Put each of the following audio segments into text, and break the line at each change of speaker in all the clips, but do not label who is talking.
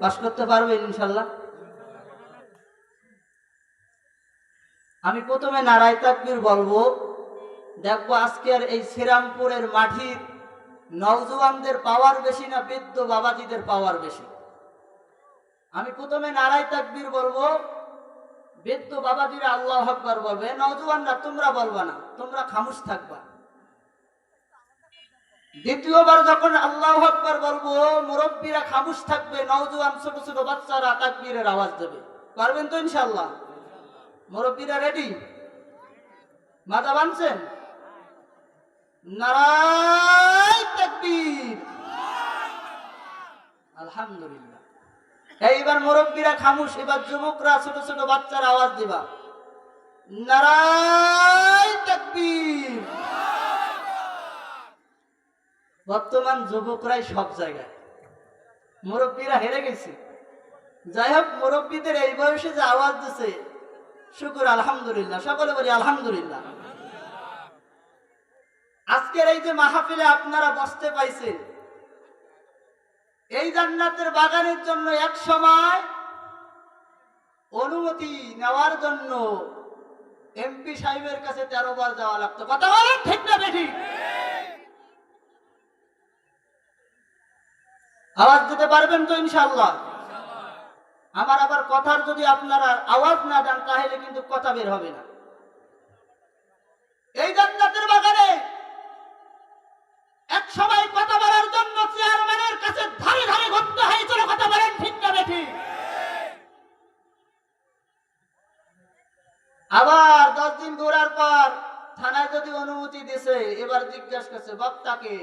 পাশ করতে পারবেন ইনশাল্লাহ। আমি প্রথমে নারায় তাকবীর বলব, দেখব আজকের এই শ্রীরামপুরের মাটির নওজোয়ানদের পাওয়ার বেশি না বৃদ্ধ বাবাজিদের পাওয়ার বেশি? আমি প্রথমে নারায় তাকবীর বলব, বৃদ্ধ বাবাজিরা আল্লাহ আকবার বলবে, নওজোয়ানরা তোমরা বলবা না, তোমরা খামুশ থাকবা। দ্বিতীয়বার যখন আল্লাহ আকবার বলব মুরব্বীরা খামুশ থাকবে, নওজোয়ান ছোট ছোট বাচ্চারা তাকবীরের আওয়াজ দেবে। পারবেন তো ইনশাল্লাহ মুরব্বীরা রেডি মাথা বানছেন নারায় তাকবীর। আলহামদুলিল্লাহ। এইবার মুরব্বীরা খামুশ, এবার যুবকরা ছোট ছোট বাচ্চার আওয়াজ দিবা। নারায় তাকবীর। বর্তমান যুবকরাই সব জায়গায়। মুরব্বীরা হেরে গেছে। যাই হোক মুরব্বীদের এই বয়সে যে আওয়াজ দিছে, শুকুর, আলহামদুলিল্লাহ, সকলে বলি আলহামদুলিল্লাহ। আজকের এই যে মাহফিলে আপনারা বসতে পাইছেন, এই জান্নাতের বাগানের জন্য এক সময় অনুমতি নেওয়ার জন্য এমপি সাহেবের কাছে তেরো বার যাওয়া লাগতো। কথা বলেন ঠিক না বেঠি আওয়াজ দিতে পারবেন তো ইনশাল্লাহ আমার আবার কথার যদি আপনারা আওয়াজ না দেন, তাহলে কিন্তু কথা বের হবে না। এই জান্নাতের বাগানে এক সময় কথা বলার জন্য চেয়ারম্যানের কাছে ধারে ধারে ঘুরতে হয়েছিল, কথা বলেন ঠিক না বেঠি? আবার দশ দিন ঘোরার পর থানায় যদি অনুমতি দিছে, এবার জিজ্ঞাসা করছে, বক্তাকে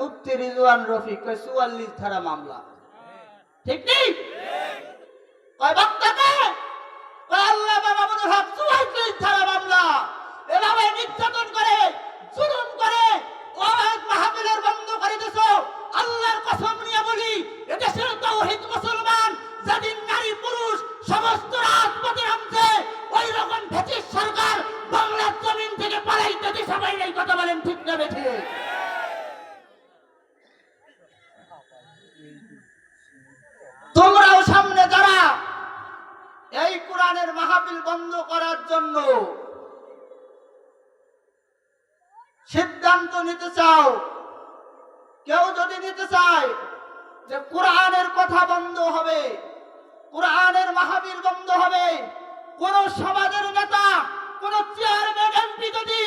মুফতি রিজওয়ান রফিক চুয়াল্লিশ ধারা মামলা। ঠিক নেই? কেউ যদি নিতে চায় যে কোরআনের কথা বন্ধ হবে, কোরআনের মাহফিল বন্ধ হবে, কোন সমাজের নেতা, কোন চেয়ারম্যান, এমপি যদি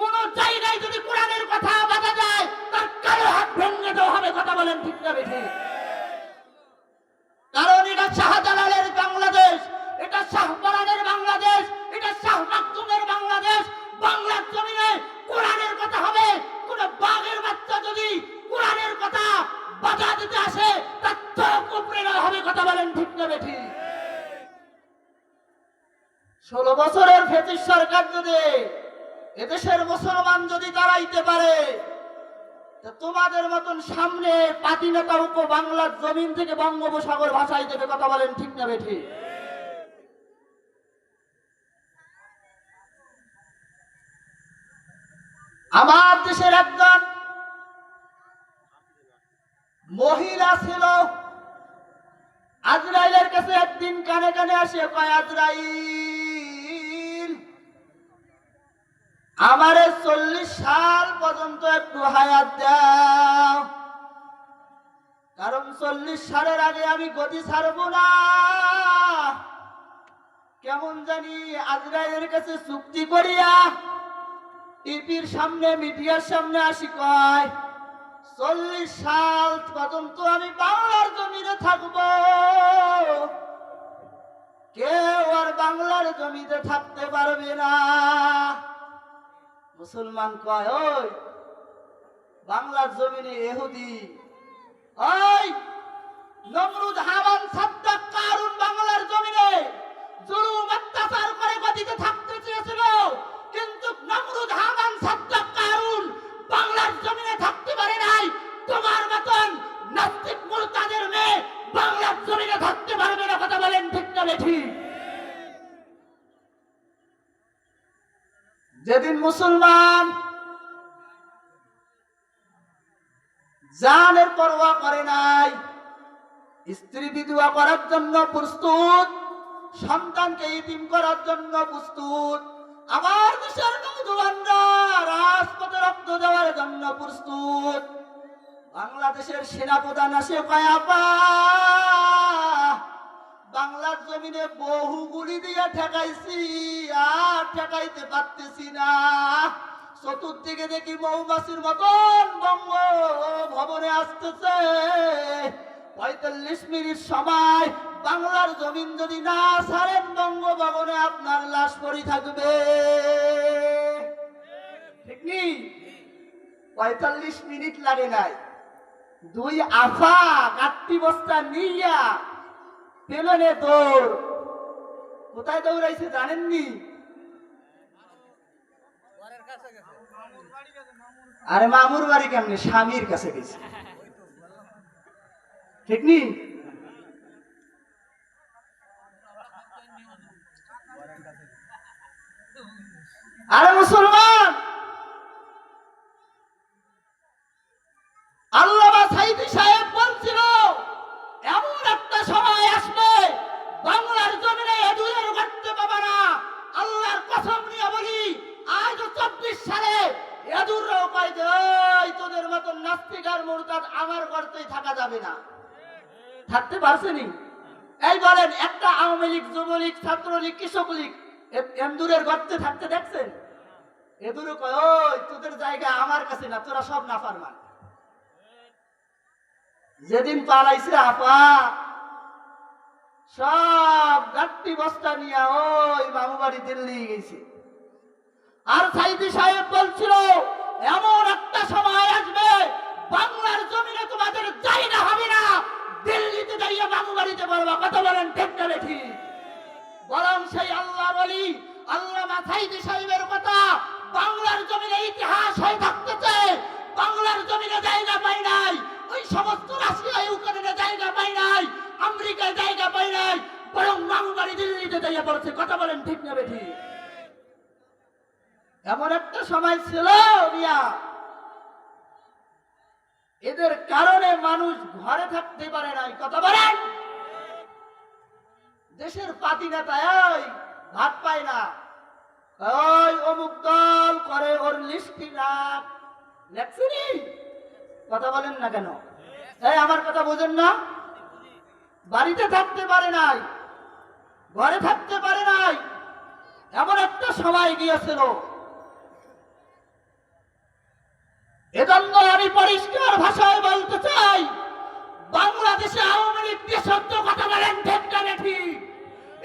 কোন জায়গায় যদি কোরআনের কথা বাধা যায় তার কালো হাত ভেঙে দেওয়া হবে, কথা বলেন ঠিক না বেঠিক কারণ এটা শাহজালালের বাংলাদেশ, এটা শাহপরানের বাংলাদেশ, এটা শাহ মাকতুমের বাংলাদেশ, বাংলার জমিনে কোরআনের কথা হবে, কোন বাঘের বাচ্চা যদি কোরআনের কথা বাধা দিতে আসে, তার চোখ উপরে হবে কথা বলেন ঠিক না বেঠি? ষোলো বছরের ফেতিস সরকার যদি এদেশের মুসলমান যদি দাঁড়াইতে পারে তোমাদের মতন সামনে পাতি নেতার উপর বাংলার জমিন থেকে বঙ্গোপসাগর ভাষায় দেবে কথা বলেন ঠিক না বেঠি? আমার দেশের একজন মহিলা ছিল। আজরাইলের কাছে একদিন কানে কানে আসে, কয়, আজরাইল, আমারে চল্লিশ সাল পর্যন্ত একটু হায়াত দাও। কারণ চল্লিশ সালের আগে আমি গতি ছাড়বো না। কেমন জানি আজরাইলের কাছে চুক্তি করিয়া টিভির সামনে, মিডিয়ার সামনে আসি, কয় চল্লিশ সাল পর্যন্ত আমি বাংলার জমিতে থাকব। কেউ আর বাংলার জমিতে থাকতে পারবে না। মুসলমান কয়, ওই, বাংলার জমিনে এহুদি ওই, নমরুদ, হামান, সাদ্দাক, কারুন বাংলার জমিনে জুলুম, অত্যাচার করে গতিতে থাকতে চেয়েছিল। কিন্তু নমরুদ, হামান, সাদ্দাক, কারুন বাংলার জমিনে থাকতে পারে নাই। তোমার মতন নাস্তিক মুরতাদের মেয়ে বাংলার জমিনে থাকতে পারবে না, কথা বলেন ঠিক না বেঠি? যেদিন মুসলমান জানের পরোয়া করে নাই, স্ত্রী বিধবা করার জন্য প্রস্তুত, সন্তানকে ইতিম করার জন্য প্রস্তুত আমার দেশের নৌজওয়ানরা রাজপথে রক্ত দেওয়ার জন্য প্রস্তুত। বাংলাদেশের সেনাপ্রধান আসে কয়াপা বাংলার জমিনে বহু গুলি দিয়ে ঠেকাইছি, আর ঠেকাইতে পারতেছি না। চতুর্দিকে দেখি মৌমাছির মতন বঙ্গ ভবনে আসতেছে। পঁয়তাল্লিশ মিনিট সময় বাংলার জমিন যদি না ছাড়েন বঙ্গ ভবনে আপনার লাশ পড়ে থাকবে। ঠিক নেই পঁয়তাল্লিশ মিনিট লাগে নাই। দুই আফা কাট্টি বস্তা নিয়া পেলনে দৌড়। কোথায় দৌড়াইছে জানেননি আরে মামুর বাড়ি কেমনে? স্বামীর কাছে গেছে। ঠিক নি? আরে মুসলমান যেদিন পালাইছে আপা, সব গাট্টি বস্তা নিয়ে ওই মামু বাড়ি দিল্লি গেছে। আর সাইদি সাহেব বলছিল, এমন একটা সময় আসবে, বাংলার জমিনে তোমাদের জায়গা হবে না। দিল্লিতে যাইয়া মামু বাড়িতে পারবা কথা বলেন ঠিক না বরং সেই আল্লাহ বলি আল্লাহ সাইদি সাহেবের কথা, বাংলার জমিনে ইতিহাস হয়ে থাকতেছে, বাংলার জমিনে জায়গা পাই নাই ওই সমস্ত রাশিয়া জায়গা পাই নাই জায়গা পাই নাই, বরং দিল্লিতে যাইয়া পড়ছে। কথা বলেন ঠিক না বেঠি? এমন একটা সময় ছিল এদের কারণে মানুষ ঘরে থাকতে পারে নাই। কথা বলেন? দেশের পাতি নেতা ভাত পায় না। ওই অমুক দল করে ওর লিস্টি লেখছিনি কথা বলেন না কেন? এই, আমার কথা বোঝেন না? বাড়িতে থাকতে পারে নাই, ঘরে থাকতে পারে নাই, এমন একটা সময় গিয়েছিল। এজন্য আমি পরিষ্কার ভাষায় বলতে চাই, বাংলাদেশে আওয়ামী লীগ নিঃশব্দ কথা বলেন ঠিক না বেঠি?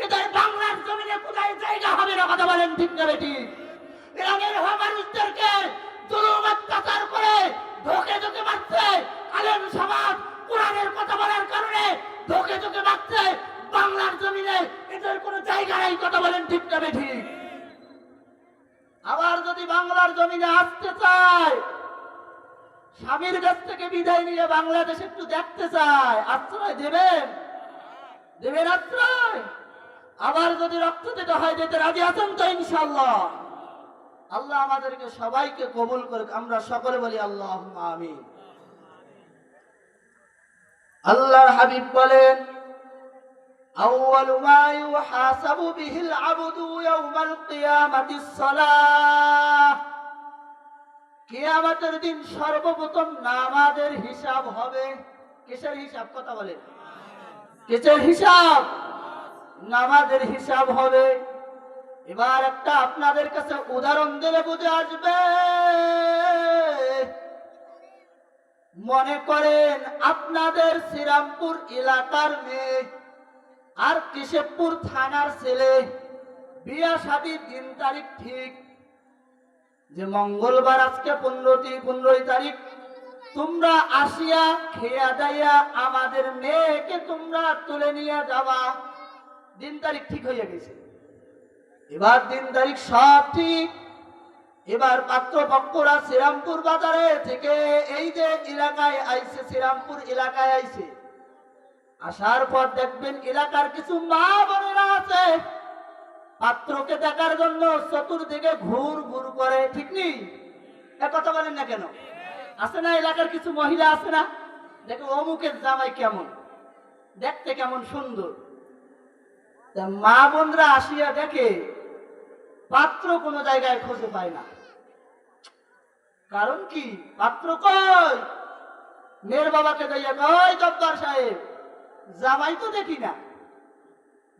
এদের বাংলার জমিনে কোথায় জায়গা হবে না কথা বলেন ঠিক না ইরানের হওয়া মানুষদেরকে অত্যাচার করে ধোকে ধোকে মারছে আলেম সমাজ কোরআনের কথা বলার কারণে ধোকে ধোকে মারছে। বাংলার জমিনে এদের কোনো জায়গা নেই, কথা বলেন ঠিক না বেঠি। আবার যদি বাংলার জমিনে আসতে চায়, স্বামীর কাছ থেকে বিদায় নিয়ে বাংলাদেশ একটু দেখতে চায়, আশ্রয় দেবেন? দেবেন আশ্রয়? আবার যদি রক্ত দিতে হয়, যেতে রাজি আছেন তো ইনশাল্লাহ আল্লাহ আমাদেরকে সবাইকে কবুল করুক আমরা সকলে বলি আল্লাহ আমিন আল্লাহর হাবিব বলেন أول ما يحاسب به العبد يوم القيامة الصلاة কিয়ামতের দিন সর্বপ্রথম নামাজের হিসাব হবে কিসের হিসাব কথা বলেন কিসের হিসাব নামাজের হিসাব হবে এবার একটা আপনাদের কাছে উদাহরণ দিলে বুঝে আসবে। মনে করেন আপনাদের শ্রীরামপুর এলাকার মেয়ে আর কেশবপুর থানার ছেলে। বিয়া সাদী দিন তারিখ ঠিক। যে মঙ্গলবার আজকে পনেরোটি, পনেরোই তারিখ। তোমরা আসিয়া, খেয়া দাইয়া আমাদের মেয়েকে তোমরা তুলে নিয়ে যাওয়া দিন তারিখ ঠিক হয়ে গেছে। এবার দিন তারিখ সব ঠিক। এবার পাত্রপক্ষরা শ্রীরামপুর বাজারে থেকে এই যে এলাকায় আইছে, শ্রীরামপুর এলাকায় আইছে। আসার পর দেখবেন এলাকার কিছু মা বোনেরা আছে। পাত্রকে দেখার জন্য চতুর্দিকে ঘুর ঘুর করে, ঠিক নেই কথা বলেন না কেন? আছে না এলাকার কিছু মহিলা আছে না? দেখো অমুকের জামাই কেমন? দেখতে কেমন সুন্দর। মা বোনরা আসিয়া দেখে পাত্র কোনো জায়গায় খুঁজে পায় না। কারণ কি? পাত্র কই? মেয়ের বাবাকে যাইয়া কই জব্বার সাহেব, জামাই তো দেখি না।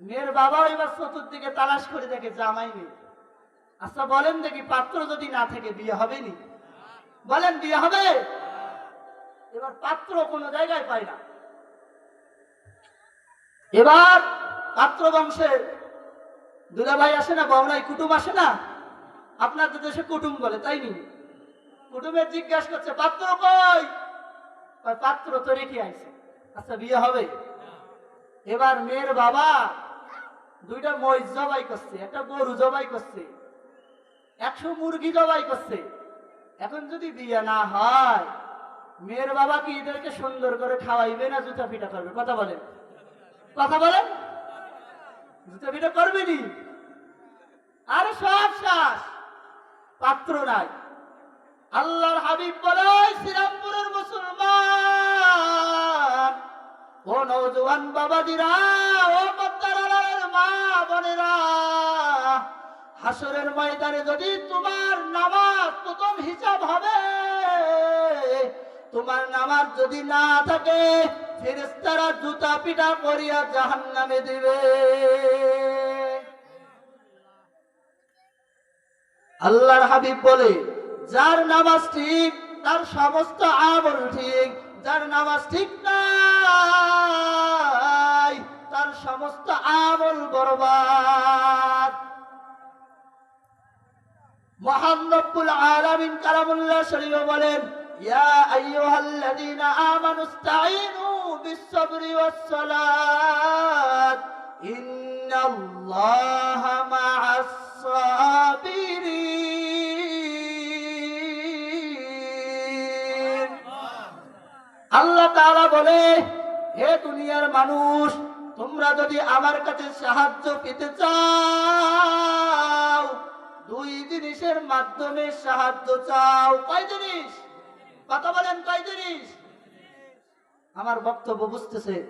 মেয়ের বাবা এবার চতুর্দিকে তালাশ করে দেখে জামাই নেই। আচ্ছা বলেন দেখি, পাত্র যদি না থাকে, বিয়ে হবে নি? বলেন, বিয়ে হবে? এবার পাত্র কোনো জায়গায় পায় না। এবার পাত্র বংশের দুলাভাই আসে না বমনাই কুটুম আসে না? আপনাদের দেশে কুটুম বলে, তাই নি? কুটুমের জিজ্ঞাসা করছে, পাত্র কই? পাত্র তো রেখে আইছে। আচ্ছা বিয়ে হবে? এবার মেয়ের বাবা দুইটা মহিষ জবাই করছে, একটা গরু জবাই করছে, একশো মুরগি জবাই করছে। এখন যদি বিয়ে না হয়, মেয়ের বাবা কি এদেরকে সুন্দর করে খাওয়াইবে না জুতা পিঠা করবে? কথা বলেন। কথা বলেন। জুতা পিঠা করবে নি? আরে সব শ্বাস পাত্র নাই। আল্লাহর হাবিব বলে শ্রীরামপুরের মুসলমান, ও নৌজওয়ান বাবাজিরা, ও পদ্মার মা বোনেরা হাসরের ময়দানে যদি তোমার নামাজ প্রথম হিসাব হবে, তোমার নামাজ যদি না থাকে ফেরেস্তারা জুতা পিটা করিয়া জাহান নামে দিবে। আল্লাহর হাবিব বলে, যার নামাজ ঠিক, তার সমস্ত আমল ঠিক, যার নামাজ ঠিক নাই, তার সমস্ত আমল বরবাদ। মহান রব্বুল আলামিন কালামুল্লাহ শরীফ বলেন, ইয়া আইয়ুহাল্লাযীনা আমানু ইসতাঈনু বিস-সাবরি ওয়াস-সালাত, ইন্নাল্লাহা মা'আস আল্লাহ তাআলা বলে, হে দুনিয়ার মানুষ, তোমরা যদি আমার কাছে সাহায্য পেতে চাও, দুই জিনিসের মাধ্যমে সাহায্য চাও। কয় জিনিস? কথা বলেন, কয় জিনিস? আমার বক্তব্য বুঝতেছে।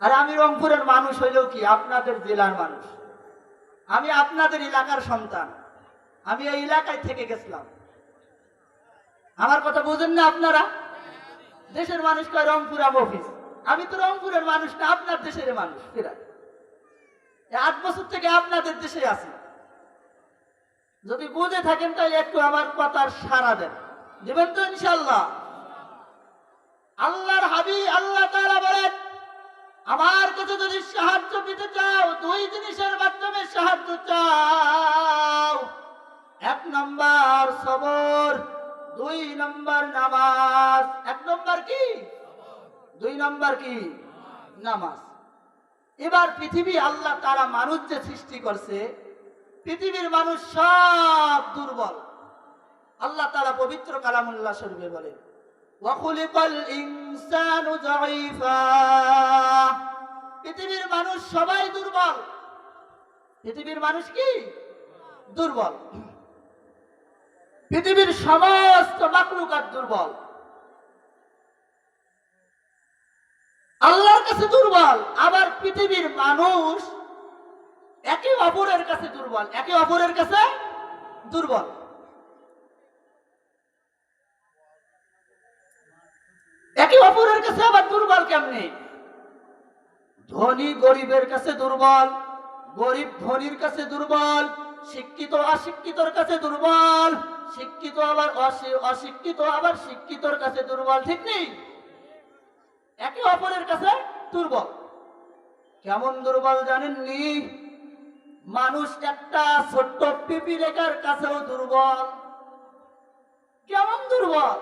আর আমি রংপুরের মানুষ হইলেও কি আপনাদের জেলার মানুষ? আমি আপনাদের এলাকার সন্তান। আমি এই এলাকায় থেকে গেছিলাম। আমার কথা বুঝেন না আপনারা? দেশের মানুষ কয় রংপুর অফিস। আমি তো রংপুরের মানুষ না, আপনার দেশের মানুষ। এই আট বছর থেকে আপনাদের দেশে আছি। যদি বুঝে থাকেন তাই একটু আমার কথার সারা দেন। দেবেন তো ইনশাল্লাহ আল্লাহর হাবি আল্লাহ তাআলা বলেন আমার কাছে যদি সাহায্য পেতে চাও, দুই জিনিসের মাধ্যমে সাহায্য চাও। এক নম্বর সবর, দুই নম্বর নামাজ। এক নম্বর কি? দুই নম্বর কি? নামাজ। এবার পৃথিবী আল্লাহ তারা মানুষ যে সৃষ্টি করছে, পৃথিবীর মানুষ সব দুর্বল। আল্লাহ তারা পবিত্র কালামুল্লাহ শরীফে বলে ওয়াখুলিকাল ইনসানু যায়ীফা পৃথিবীর মানুষ সবাই দুর্বল। পৃথিবীর মানুষ কি? দুর্বল। পৃথিবীর সমস্ত মাকলুকাত দুর্বল। আল্লাহর কাছে দুর্বল, আবার পৃথিবীর মানুষ একে অপরের কাছে দুর্বল, একে অপরের কাছে দুর্বল। একে অপরের কাছে আবার দুর্বল কেমনে? ধনী গরিবের কাছে দুর্বল, গরিব ধনীর কাছে দুর্বল, শিক্ষিত অশিক্ষিতর কাছে দুর্বল, শিক্ষিত আবার অশিক্ষিত আবার শিক্ষিতর কাছে দুর্বল, ঠিক নেই? একে অপরের কাছে দুর্বল। কেমন দুর্বল জানেননি? মানুষ একটা ছোট্ট পিপিলেকার কাছেও দুর্বল। কেমন দুর্বল?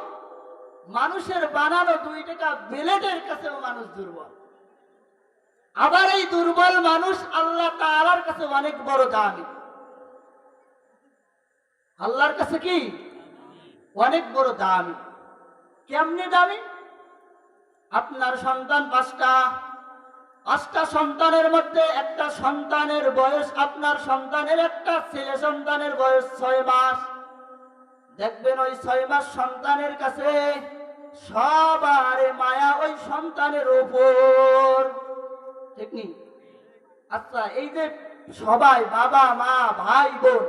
মানুষের বানানো দুই টাকা বেলেটের কাছেও মানুষ দুর্বল। আবার এই দুর্বল মানুষ আল্লাহ তাআলার কাছে অনেক বড় দামি। আল্লাহর কাছে কি? অনেক বড় দামি। কেমনে দামি? আপনার সন্তান পাঁচটা। পাঁচটা সন্তানের মধ্যে একটা সন্তানের বয়স, আপনার সন্তানের একটা, ছেলে সন্তানের বয়স ছয় মাস। দেখবেন ওই ছয় মাস সন্তানের কাছে সবার মায়া ওই সন্তানের উপর। ঠিক নেই। আচ্ছা এই যে সবাই, বাবা, মা, ভাই, বোন,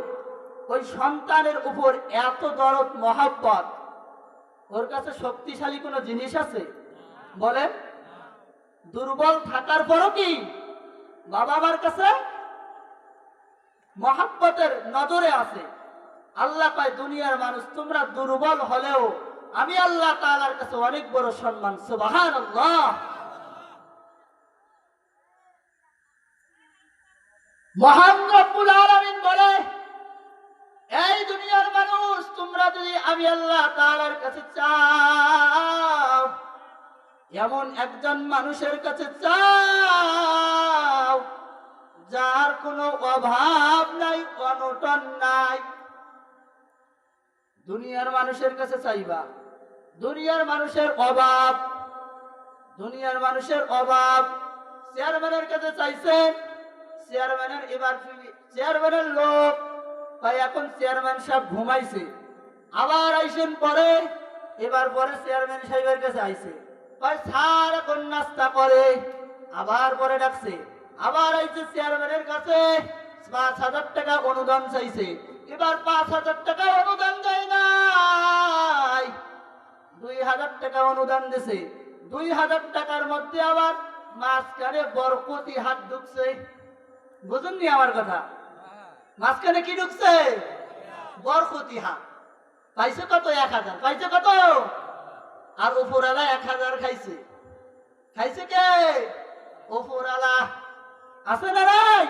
ওই সন্তানের উপর এত দরদ, মহাব্বত, ওর কাছে শক্তিশালী কোনো জিনিস আছে? বলেন। দুর্বল থাকার পরও কি বাবা মার কাছে মহাব্বতের নজরে আছে? আল্লাহ পায় দুনিয়ার মানুষ, তোমরা দুর্বল হলেও আমি আল্লাহ তাআলার কাছে অনেক বড় সম্মান। সুবাহান আল্লাহ মহান রব্বুল আলামিন বলে, এই দুনিয়ার মানুষ, তোমরা যদি আমি আল্লাহ তাআলার কাছে চাও, এমন একজন মানুষের কাছে চাও, যার কোনো অভাব নাই, অনটন নাই। দুনিয়ার মানুষের কাছে চাইবা। দুনিয়ার মানুষের অভাব, দুনিয়ার মানুষের অভাব, চেয়ারম্যানের কাছে চাইছেন চেয়ারম্যানের এবার চেয়ারম্যানের লোক। ভাই, এখন চেয়ারম্যান সাহেব ঘুমাইছে। আবার আইসেন পরে, এবার পরে চেয়ারম্যান সাহেবের কাছে আইছে। ভাই, স্যার এখন নাস্তা করে, আবার পরে ডাকছে। আবার আইছে চেয়ারম্যানের কাছে, পাঁচ হাজার টাকা অনুদান চাইছে। এবার পাঁচ হাজার টাকা অনুদান দেয় নাই। দুই হাজার টাকা অনুদান দিছে। দুই হাজার টাকার মধ্যে আবার মাঝখানে বরকতি হাত ঢুকছে। বুঝুননি আমার কথা? মাঝখানে কি ঢুকছে? বরকতি হাত পাইছে কত? এক হাজার। পাইছে কত? আর উপরালা এক হাজার খাইছে। খাইছে কে? উপরালা আছে না রাই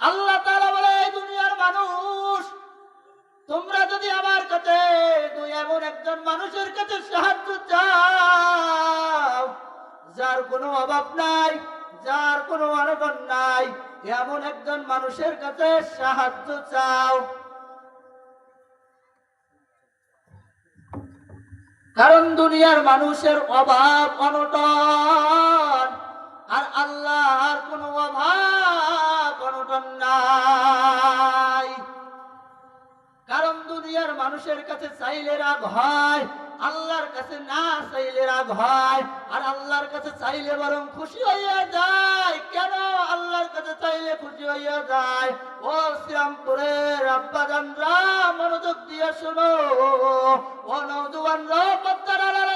আল্লাহ তাআলা বলে দুনিয়ার মানুষ, তোমরা যদি আমার কাছে দুই এমন একজন মানুষের কাছে সাহায্য চাও, যার কোনো অভাব নাই যার কোনো অনটন নাই, এমন একজন মানুষের কাছে সাহায্য চাও। কারণ দুনিয়ার মানুষের অভাব অনটন, আর আল্লাহর কোনো অভাব অনটন নাই। কারণ দুনিয়ার মানুষের কাছে চাইলে রাগ হয় আল্লাহর কাছে না চাইলে রাগ হয়, আর আল্লাহর কাছে চাইলে বরং খুশি হইয়া যায়। কেন আল্লাহর কাছে চাইলে খুশি হইয়া যায়? ও শ্রীরামপুরের আব্বাজানরা মনোযোগ দিয়ে শোনো। ও নৌজওয়ানরা আলালের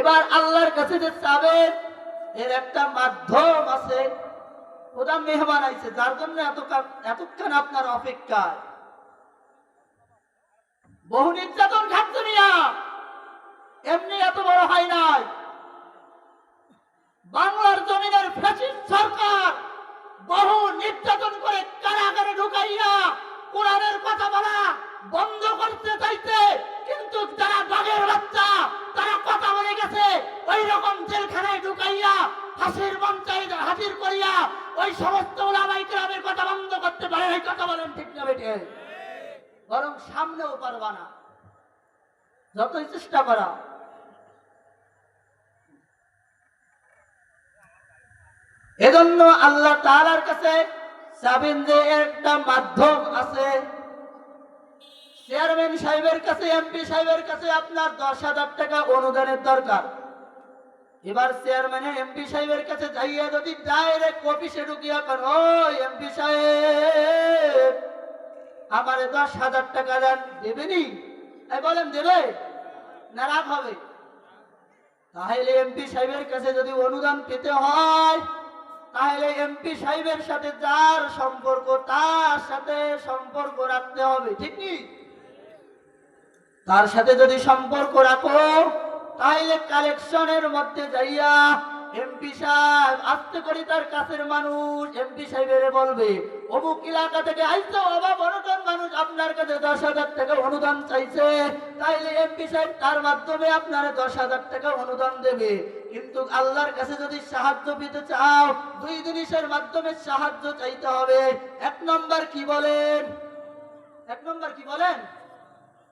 এবার আল্লাহর কাছে যে চাবেন, এর একটা মাধ্যম আছে। ওটা মেহমান আইছে, যার জন্য এত এতক্ষণ আপনার অপেক্ষায়। বহু নির্যাতন খাচ্ছে মিয়া। এমনি এত বড় হয় নাই। বাংলার জমিনের ফ্যাসিস্ট সরকার বহু নির্যাতন করে কারাগারে ঢুকাইয়া কোরআনের কথা বলা। বন্ধ করতে চাইতে কিন্তু যারা বাঘের বাচ্চা, তারা কথা বলে গেছে ওই রকম জেলখানায় ঢুকাইয়া, ফাঁসির মঞ্চাই হাজির করিয়া, ওই সমস্ত ওলামাই গ্রামের কথা বন্ধ করতে পারে এই কথা বলেন ঠিক না বেটে বরং সামনেও পারবা না। যতই চেষ্টা করা। এজন্য আল্লাহ তাআলার কাছে চাবেন যে একটা মাধ্যম আছে চেয়ারম্যান সাহেবের কাছে, এমপি সাহেবের কাছে আপনার দশ হাজার টাকা অনুদানের দরকার। এবার চেয়ারম্যানের এমপি সাহেবের কাছে যাইয়া যদি ডাইরেক্ট অফিসে ঢুকিয়া কর ও এমপি সাহেব, আমার দশ হাজার টাকা দেন, দেবেনি? বলেন, দেবে। না রাগ হবে। তাহলে এমপি সাহেবের কাছে যদি অনুদান পেতে হয়, তাহলে এমপি সাহেবের সাথে যার সম্পর্ক, তার সাথে সম্পর্ক রাখতে হবে, ঠিক কি? তার সাথে যদি সম্পর্ক রাখো তাহলে কালেকশনের মধ্যে যাইয়া এমপি সাহেব, আস্তে করে তার কাছের মানুষ এমপি সাহেবের বলবে, অমুক এলাকা থেকে আইসে, অভাব অনটন মানুষ আপনার কাছে দশ হাজার টাকা অনুদান চাইছে। তাইলে এমপি সাহেব তার মাধ্যমে আপনার দশ হাজার টাকা অনুদান দেবে। কিন্তু আল্লাহর কাছে যদি সাহায্য পেতে চাও, দুই জিনিসের মাধ্যমে সাহায্য চাইতে হবে। এক নম্বর কি বলেন? এক নম্বর কি বলেন?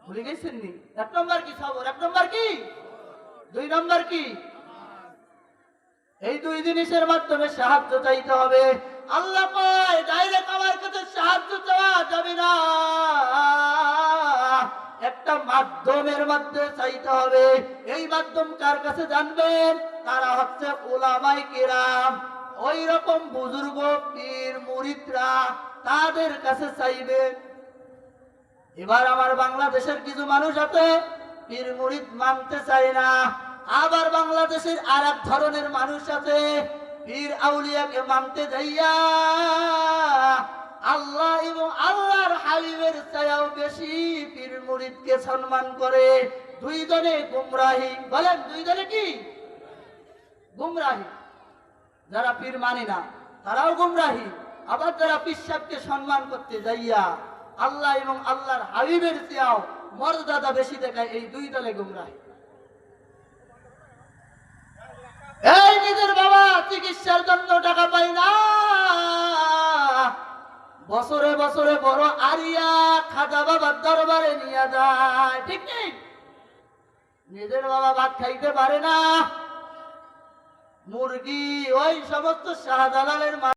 ভুলে গেছেন নি? এক নম্বর কি খবর? এক নম্বর কি? দুই নম্বর কি? এই দুই জিনিসের মাধ্যমে সাহায্য চাইতে হবে। আল্লাহ ডাইরেক্ট আমার কাছে সাহায্য চাওয়া যাবে না। একটা মাধ্যমের মধ্যে চাইতে হবে। এই মাধ্যম কার কাছে জানবেন? তারা হচ্ছে ওলামাই কেরাম। ওই রকম বুজুর্গ, পীর, মুরিদরা তাদের কাছে চাইবেন এবার আমার বাংলাদেশের কিছু মানুষ আছে, পীর মুরিদ মানতে চায় না। আবার বাংলাদেশের আর এক ধরনের মানুষ আছে, পীর আউলিয়াকে মানতে যাইয়া আল্লাহ এবং আল্লাহর হাবিবের চায়াও বেশি পীর মুরিদকে সম্মান করে। দুই জনে গুমরাহি, বলেন দুই জনে কি? গুমরাহি। যারা পীর মানে না, তারাও গুমরাহি। আবার যারা পিসাবকে সম্মান করতে যাইয়া আল্লাহ এবং আল্লাহর হাবিবের চেয়াও মর্যাদা বেশি দেখায় এই দুই দলে গুমরাহি। এই নিজের বাবা চিকিৎসার জন্য টাকা পাই না। বছরে বছরে বড় আরিয়া খাজা বাবার দরবারে নিয়ে যায়। ঠিক নিজের বাবা ভাত খাইতে পারে না। মুরগি, ওই সমস্ত শাহজালালের